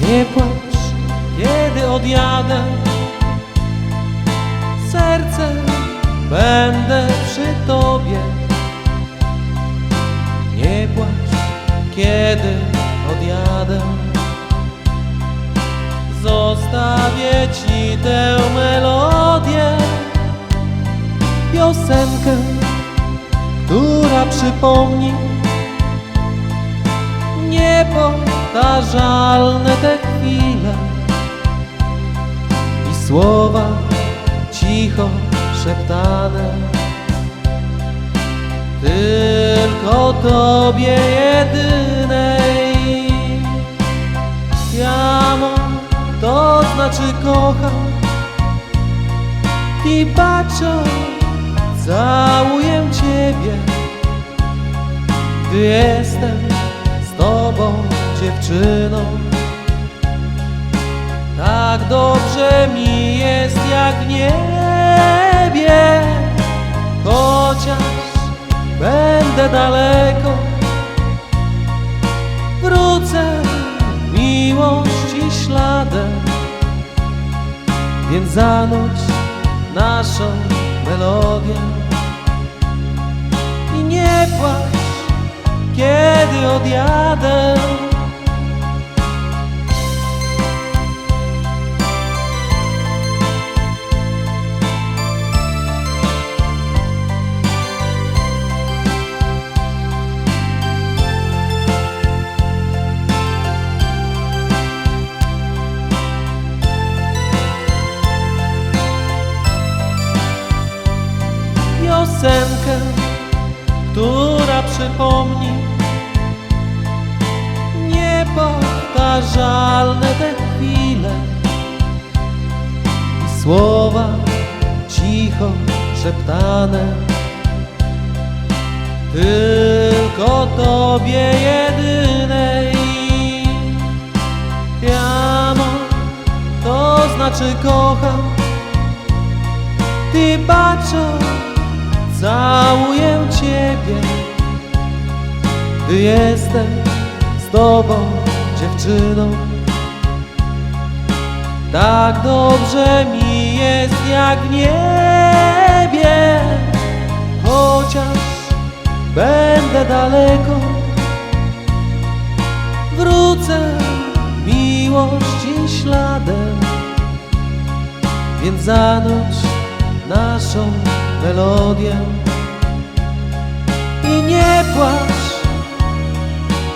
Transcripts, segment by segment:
Nie płacz, kiedy odjadę. Serce będę przy tobie. Nie płacz, kiedy odjadę. Zostawię ci tę melodię Piosenkę, która przypomni Niepowtarzalne te chwile. I słowa cicho szeptane. Tylko Tobie jedynej. Ja mam, to znaczy kocham. Ti bacio, całuję Ciebie. Gdy jestem z Tobą dziewczyną. Tak dobrze mi jest jak w niebie Chociaż będę daleko. Wrócę miłości śladem Więc zanudź naszą melodię. I nie płacz, kiedy odjadę piosenkę, która przypomni niepowtarzalne te chwile i słowa cicho szeptane. Tylko Tobie jedynej Ti amo, to znaczy kocham Ty bacio, całuję Ciebie Gdy jestem z Tobą dziewczyną Tak dobrze mi jest jak w niebie Chociaż będę daleko. Wrócę miłości śladem Więc zanudź naszą melodię. I nie płacz,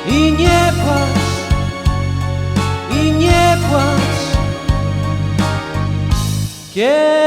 i nie płacz, i nie płacz. Kiedy